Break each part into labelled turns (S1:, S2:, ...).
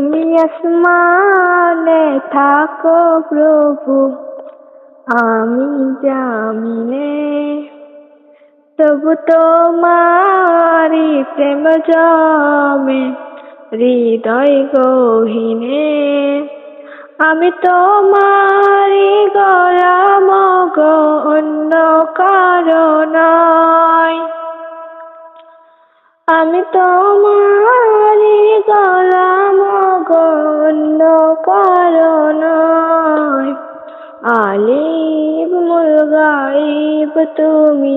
S1: তুমি আসমানে থাকো প্রভু, আমি জামিনে। তবু তোমারি প্রেম জমে, হৃদয় গহিনে। আমি তোমারি গলাম গো অন্য কারণ আমি তোমারি গলাম গো অন্য কারণ আলিব মুল গাইব তুমি,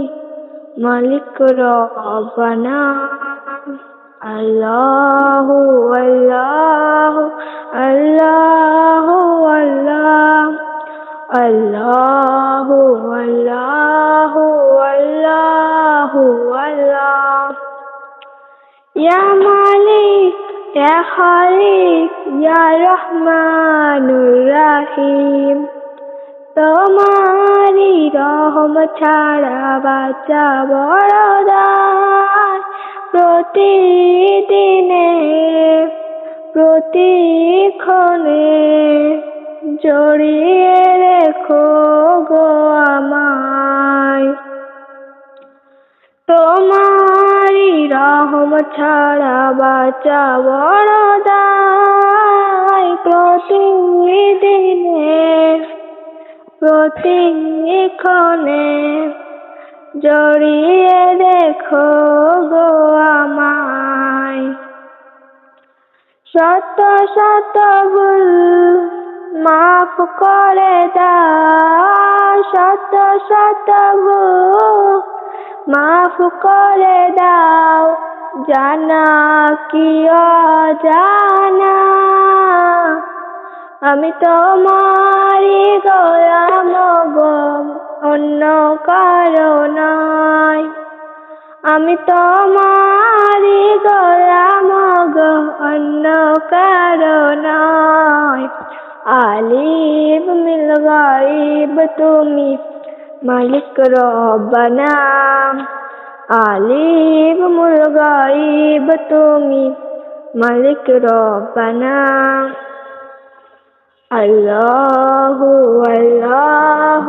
S1: মালিক রব্বানা আল্লাহ আল্লাহ আল্লাহ আল্লাহ। আল্লাহ আল্লাহ আল্লাহ আল্লাহ। ইয়া মালিক Ya خالق يا رحمن الرحيم তোমারই রহম ছাড়া বাচ্চা বড়দার প্রতিদিনে, প্রতিক্ষণে। জড়িয়ে রেখো গো ছাড়া বাচ্চা বড় দায় প্রতিদিনে, প্রতিক্ষণে। জড়িয়ে দেখো গো আমায়। শত শত ভুল মাফ করে দাও। শত শত ভুল মাফ করে দাও। জানা, কি অজানা? আমি তোমারি গোলাম গো, অন্য কারণ আমি তোমারি গোলাম গো, অন্য কারণ আলিব মিল গাইব তুমি, মালিক রব্বানা عليم الغيب تومي ملك ربنا الله والله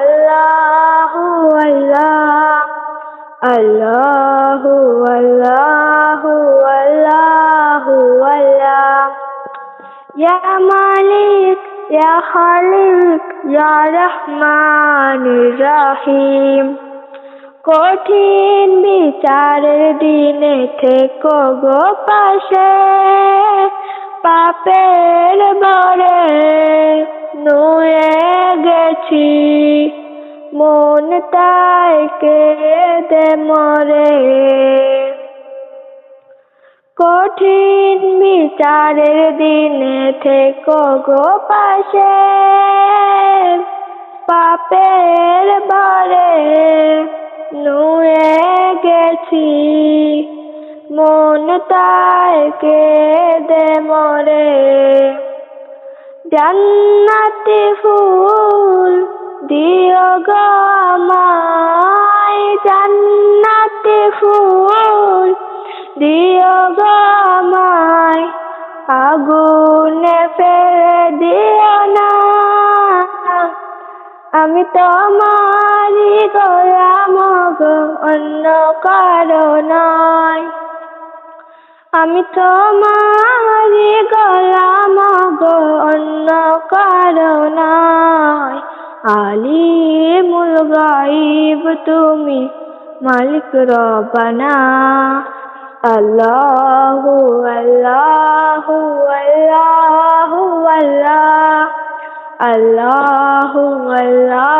S1: الله والله الله الله والله الله يا مالك يا خالق يا رحمن الرحيم কঠিন বিচারের দিনে থেকো গো পাশে। পাপের বরে নুয়ে গেছি। মন তাই কেঁদে মরে। কঠিন বিচারের দিনে থেকো গো পাশে। পাপের বরে নুয়ে গেছি, মন তাই দে মরে। জান্নাতি ফুল দিও গো আমায়, জান্নাতি ফুল দিও গো আমায়। আগুনে ফেলে দিও না, আমি তোমারি গোলাম অন্য কারও নয়। আমি তোমারি গোলাম গো, অন্য কারও নয়। আলিমুল গাইব, তুমি মালিক আল্লাহ আল্লাহ আল্লাহ আল্লাহ আল্লাহ। আল্লাহ আল্লাহ।